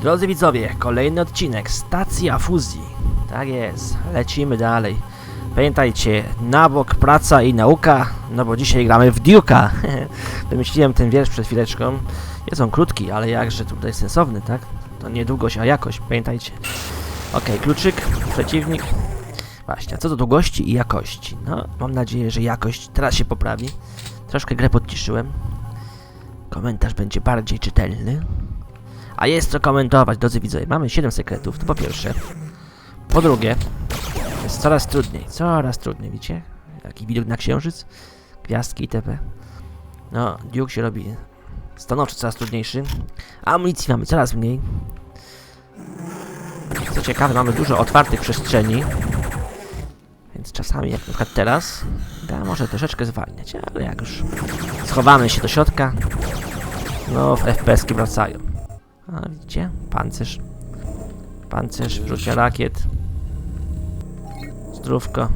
Drodzy widzowie, kolejny odcinek Stacja Fuzji. Tak jest, lecimy dalej. Pamiętajcie, na bok praca i nauka, no bo dzisiaj gramy w Duke'a. Wymyśliłem ten wiersz przed chwileczką. Jest on krótki, ale jakże tutaj sensowny, tak? To nie długość, a jakość, pamiętajcie. Okej, kluczyk, przeciwnik. Właśnie, a co do długości i jakości? No, mam nadzieję, że jakość teraz się poprawi. Troszkę grę podciszyłem. Komentarz będzie bardziej czytelny. A jest co komentować, drodzy widzowie. Mamy 7 sekretów, to po pierwsze. Po drugie, jest coraz trudniej, coraz trudniej, widzicie? Jaki widok na księżyc, gwiazdki itp. No, Duke się robi stanowczo coraz trudniejszy. Amunicji mamy coraz mniej. Co ciekawe, mamy dużo otwartych przestrzeni. Więc czasami, jak na przykład teraz, da może troszeczkę zwalniać, ale jak już schowamy się do środka, no w FPS-ki wracają. A widzicie? Pancerz. Pancerz, wrzucia rakiet. Zdrówko. A,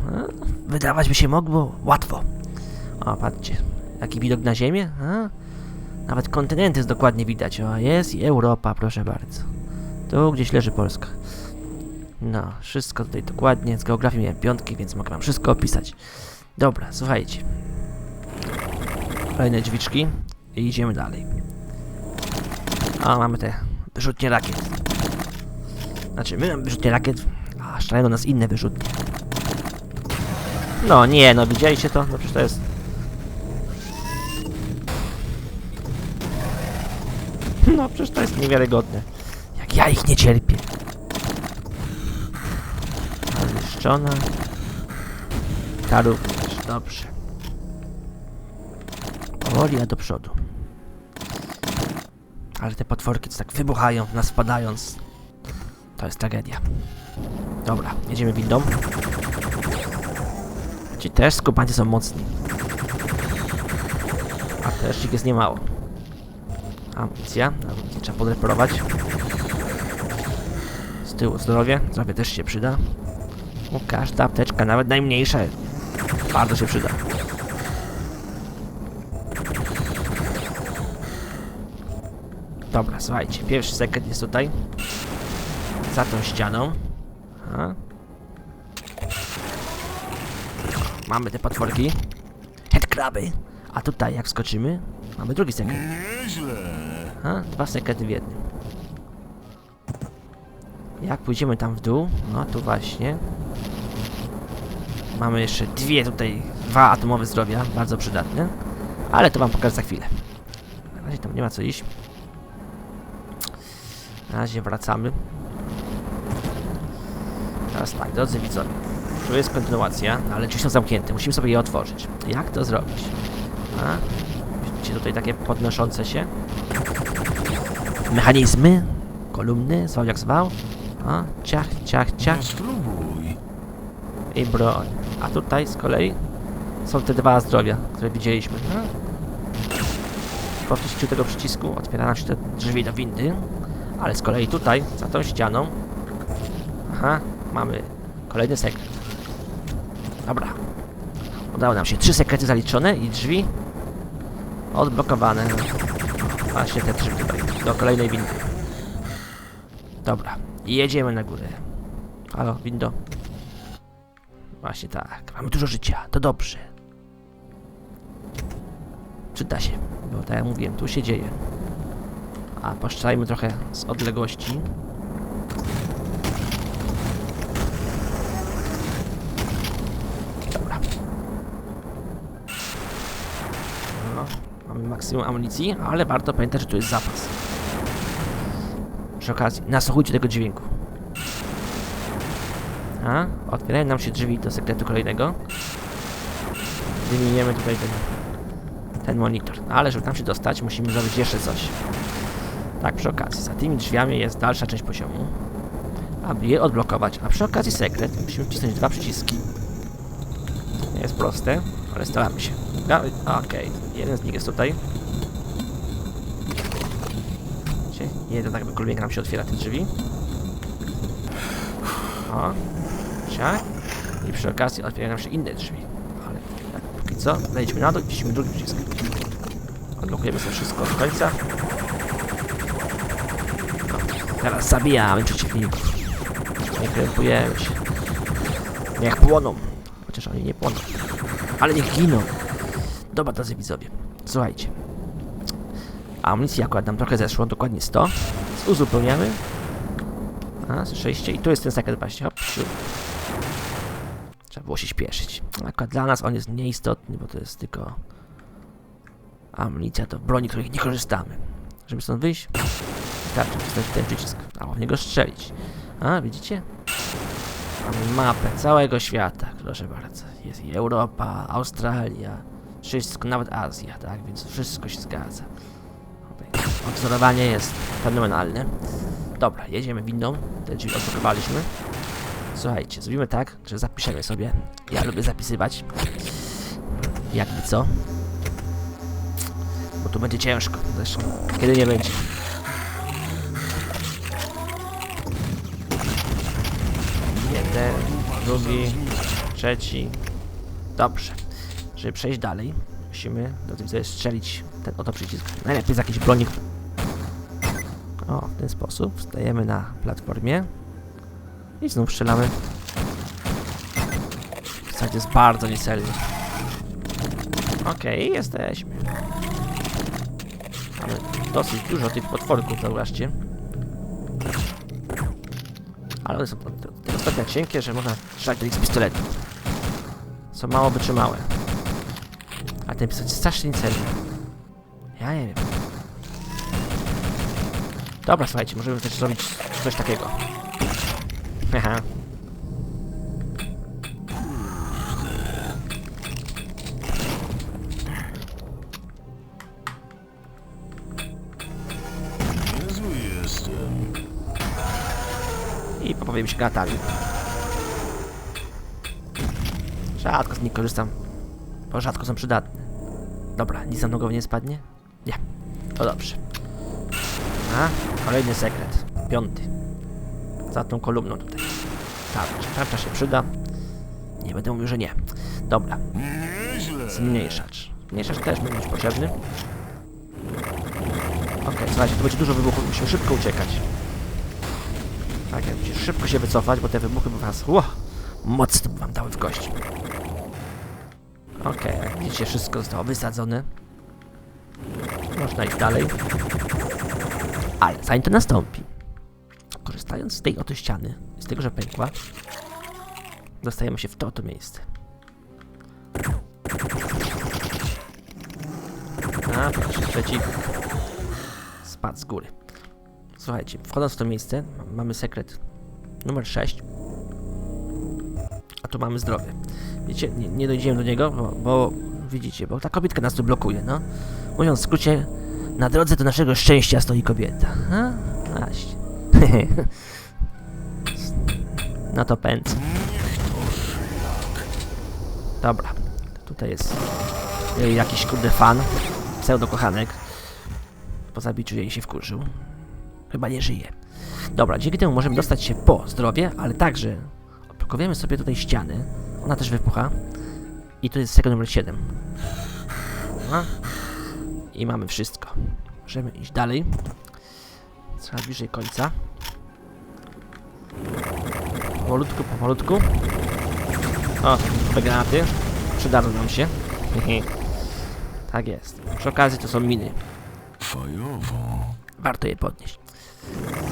wydawać by się mogło łatwo. O, patrzcie. Jaki widok na ziemię? A? Nawet kontynenty jest dokładnie widać. O, jest i Europa, proszę bardzo. Tu gdzieś leży Polska. No, wszystko tutaj dokładnie. Z geografii miałem piątki, więc mogę wam wszystko opisać. Dobra, słuchajcie. Kolejne drzwiczki. I idziemy dalej. A, mamy te wyrzutnie rakiet. Znaczy, my mamy wyrzutnie rakiet, a strzelają do nas inne wyrzutnie. No nie, no widzieliście to? No przecież to jest... No przecież to jest niewiarygodne. Jak ja ich nie cierpię. Zniszczona. Ta również, dobrze. Powoli, a do przodu. Ale te potworki co tak wybuchają, nas wpadając. To jest tragedia. Dobra, jedziemy windą. Ci też skupańcy są mocni. A też ich jest niemało. Amunicja, amunicję trzeba podreperować. Z tyłu zdrowie, zdrowie też się przyda. O, każda apteczka, nawet najmniejsza, bardzo się przyda. Dobra, słuchajcie, pierwszy sekret jest tutaj. Za tą ścianą. Aha. Mamy te potworki. Headcraby. A tutaj jak wskoczymy, mamy drugi sekret. Nieźle. Aha, dwa sekrety w jednym. Jak pójdziemy tam w dół, no tu właśnie. Mamy jeszcze dwie tutaj, dwa atomowe zdrowia, bardzo przydatne. Ale to wam pokażę za chwilę. Na razie tam nie ma co iść. Na razie wracamy. Teraz tak, drodzy widzowie. Tu jest kontynuacja, ale drzwi są zamknięte. Musimy sobie je otworzyć. Jak to zrobić? A? Widzicie tutaj takie podnoszące się? Mechanizmy? Kolumny? Zwał jak zwał? A? Ciach, ciach, ciach. No spróbuj. I broń. A tutaj z kolei są te dwa zdrowia, które widzieliśmy. Po wciśnięciu tego przycisku otwiera nam się te drzwi do windy. Ale z kolei tutaj, za tą ścianą... Aha, mamy kolejny sekret. Dobra. Udało nam się. Trzy sekrety zaliczone i drzwi odblokowane. Właśnie te drzwi tutaj, do kolejnej windy. Dobra, jedziemy na górę. Halo, window. Właśnie tak. Mamy dużo życia. To dobrze. Przyda się. Bo tak jak mówiłem, tu się dzieje. A poszczajmy trochę z odległości. Dobra. No, mamy maksimum amunicji, ale warto pamiętać, że tu jest zapas. Przy okazji, nasłuchujcie tego dźwięku. A, otwierają nam się drzwi do sekretu kolejnego. Wymieniemy tutaj ten, ten monitor. No, ale żeby tam się dostać, musimy zrobić jeszcze coś. Tak, przy okazji. Za tymi drzwiami jest dalsza część poziomu. Aby je odblokować. A przy okazji sekret musimy wcisnąć dwa przyciski. Nie jest proste, ale staramy się. Ja- Okej, jeden z nich jest tutaj. Jeden tak jakby nam się otwiera te drzwi. O, siak. I przy okazji otwierają nam się inne drzwi. Ale tak, póki co, wejdźmy na dół i drugi przycisk. Odblokujemy sobie wszystko do końca. Teraz zabijamy przeciwników. Nie krępujemy się. Niech płoną. Chociaż oni nie płoną. Ale niech giną. Dobra, drodzy widzowie. Słuchajcie. Amunicji akurat nam trochę zeszło, dokładnie 100. Więc uzupełniamy. A, słyszeliście? I tu jest ten sekret właśnie. Hop. Trzeba było się śpieszyć. Akurat dla nas on jest nieistotny, bo to jest tylko amunicja do broni, których nie korzystamy. Żeby stąd wyjść, wystarczy wcisnąć ten przycisk, albo w niego strzelić. A, widzicie? Mamy mapę całego świata, proszę bardzo. Jest i Europa, Australia, wszystko, nawet Azja, tak? Więc wszystko się zgadza. Odzorowanie jest fenomenalne. Dobra, jedziemy windą, te drzwi odblokowaliśmy. Słuchajcie, zrobimy tak, że zapiszemy sobie. Ja lubię zapisywać. Jakby co. Bo tu będzie ciężko. Zresztą, kiedy nie będzie. Jeden, drugi, trzeci. Dobrze. Żeby przejść dalej, musimy do tej sobie strzelić ten oto przycisk. Najlepiej z jakiejś broni. O, w ten sposób. Stajemy na platformie. I znów strzelamy. W zasadzie jest bardzo niecelny. Okej, jesteśmy. Mamy dosyć dużo tych potworków, zauważcie. Ale one są tak cienkie, że można strzelać do nich z pistoletu. Są mało wytrzymałe. A ten pistolet jest strasznie niecelny. Ja nie wiem. Dobra, słuchajcie, możemy też zrobić coś takiego. Haha. I popowiem się granatami. Rzadko z nich korzystam, bo rzadko są przydatne. Dobra, nic nam nogą nie spadnie? Nie. To dobrze. A, kolejny sekret. Piąty. Za tą kolumną tutaj. Tarcza. Tarcza się przyda. Nie będę mówił, że nie. Dobra, zmniejszacz. Zmniejszacz też będzie być potrzebny. Okej, słuchajcie, tu będzie dużo wybuchów, musimy szybko uciekać. Tak, jak musisz szybko się wycofać, bo te wybuchy by was ło, mocno by wam dały w kości. Okej, jak widzicie, wszystko zostało wysadzone. Można iść dalej. Ale zanim to nastąpi, korzystając z tej oto ściany, z tego, że pękła, dostajemy się w to oto miejsce. A, proszę, przeciw. Spadł z góry. Słuchajcie, wchodząc w to miejsce, mamy sekret numer 6. A tu mamy zdrowie. Wiecie, nie, nie dojdziemy do niego, bo, bo widzicie, bo ta kobietka nas tu blokuje, no. Mówiąc w skrócie, na drodze do naszego szczęścia stoi kobieta. A? Właśnie. no to pędz. Dobra, tutaj jest jakiś kurde fan, pseudo-kochanek. Po zabiciu jej się wkurzył. Chyba nie żyje. Dobra, dzięki temu możemy dostać się po zdrowie, ale także odblokowujemy sobie tutaj ściany. Ona też wypucha. I to jest sekret numer 7. No. I mamy wszystko. Możemy iść dalej. Trzeba bliżej końca. Powolutku, powolutku. O, te granaty. Przydadzą nam się. tak jest. Przy okazji to są miny. Fajowo. Warto je podnieść.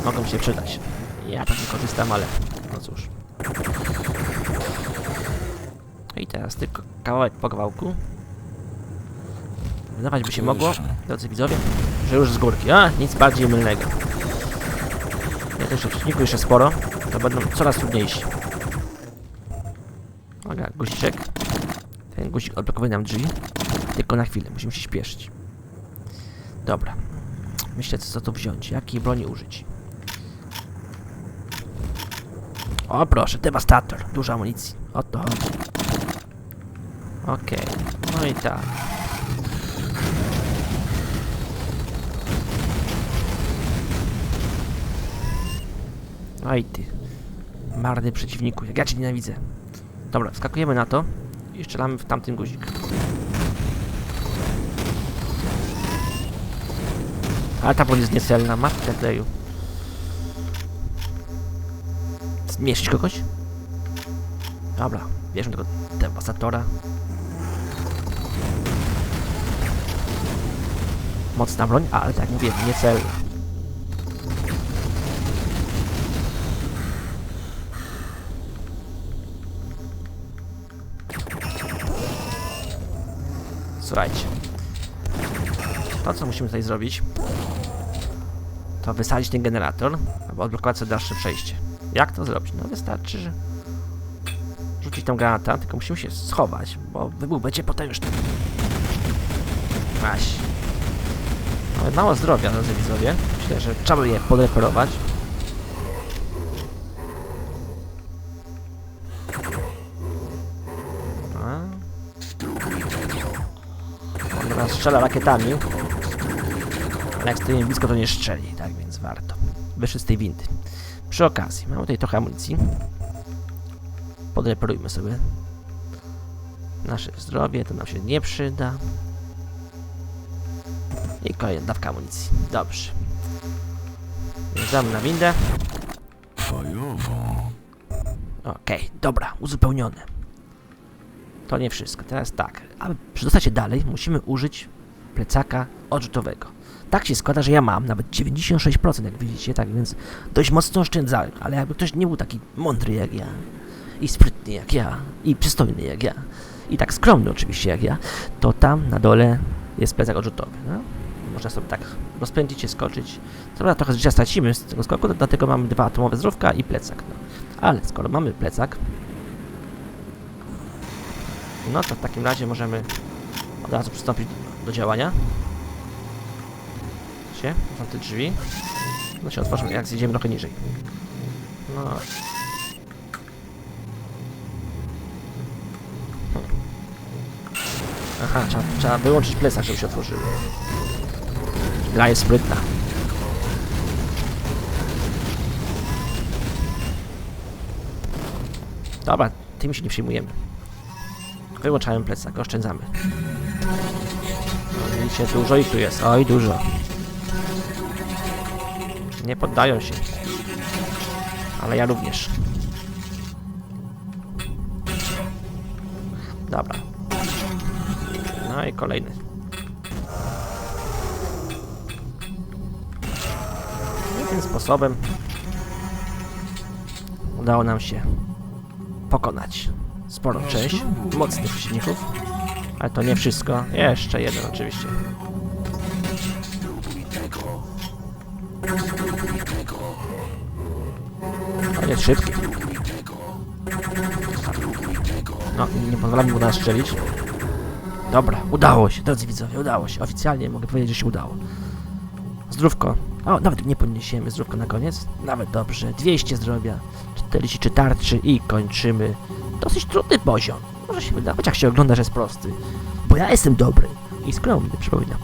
Mogą się przydać. Ja tak nie korzystam, ale no cóż. I teraz tylko kawałek po kawałku. Wydawać by się mogło, drodzy widzowie, że już z górki. A, nic bardziej mylnego. Ja też przeciwników jeszcze sporo, to będą coraz trudniejsi. Uwaga, guziczek. Ten guzik odblokowuje nam drzwi. Tylko na chwilę, musimy się śpieszyć. Dobra. Myślę, co tu wziąć, jakiej broni użyć. O proszę, devastator, dużo amunicji. O to chodzi. Okej, no i tak. Oj ty, marny przeciwniku, jak ja cię nienawidzę. Dobra, wskakujemy na to i strzelamy w tamten guzik. Ale ta broń jest niecelna, matka kleju. zmieścić kogoś? Dobra, bierzmy tego dewastatora. Mocna broń, ale tak mówię, nie celna. Słuchajcie. To, co musimy tutaj zrobić, to wysadzić ten generator, albo odblokować sobie dalsze przejście. Jak to zrobić? No wystarczy, że rzucić tam granata, tylko musimy się schować, bo wybuch będzie potężny. Aś. Mamy mało zdrowia, drodzy widzowie. Myślę, że trzeba je podreperować. Teraz strzela rakietami. Ale jak stoimy blisko, to nie strzeli, tak więc warto. Wyszły z tej windy. Przy okazji, mamy tutaj trochę amunicji. Podreperujmy sobie. Nasze zdrowie, to nam się nie przyda. I kolejna dawka amunicji. Dobrze. Wjeżdżamy na windę. Fajowo. Okej, dobra, uzupełnione. To nie wszystko. Teraz tak, aby przedostać się dalej, musimy użyć plecaka odrzutowego. Tak się składa, że ja mam nawet 96%, jak widzicie, tak więc dość mocno oszczędzałem, ale jakby ktoś nie był taki mądry jak ja, i sprytny jak ja, i przystojny jak ja, i tak skromny oczywiście jak ja, to tam na dole jest plecak odrzutowy. No? Można sobie tak rozpędzić się, skoczyć. Co prawda trochę życia stracimy z tego skoku, dlatego mamy dwa atomowe zdrówka i plecak. No. Ale skoro mamy plecak, no to w takim razie możemy od razu przystąpić do działania. Się, są te drzwi. No się otworzą, jak zjedziemy trochę niżej. No. Aha, trzeba, trzeba wyłączyć plecak, żeby się otworzyły. Gra jest sprytna. Dobra, tym się nie przyjmujemy. Wyłączałem plecak, oszczędzamy. No, widzicie, dużo ich tu jest. Oj, dużo. Nie poddają się. Ale ja również. Dobra. No i kolejny. I tym sposobem udało nam się pokonać sporą część mocnych przeciwników. Ale to nie wszystko. Jeszcze jeden oczywiście. Jest szybki. No, nie pozwala mi mu nas strzelić. Dobra, udało się, drodzy widzowie, udało się. Oficjalnie mogę powiedzieć, że się udało. Zdrówko. O, nawet nie podniesiemy zdrówko na koniec. Nawet dobrze. 200 zdrowia. 43 tarczy i kończymy. Dosyć trudny poziom. Może się wydawać, jak się ogląda, że jest prosty. Bo ja jestem dobry i skromny, przypominam.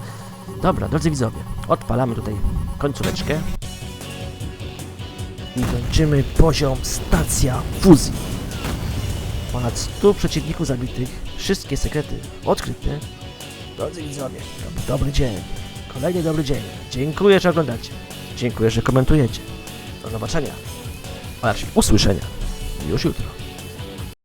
Dobra, drodzy widzowie, odpalamy tutaj końcóweczkę. I kończymy poziom stacja fuzji. Ponad 100 przeciwników zabitych, wszystkie sekrety odkryte. Drodzy widzowie, dobry dzień. Kolejny dobry dzień. Dziękuję, że oglądacie. Dziękuję, że komentujecie. Do zobaczenia. A raczej usłyszenia. Już jutro.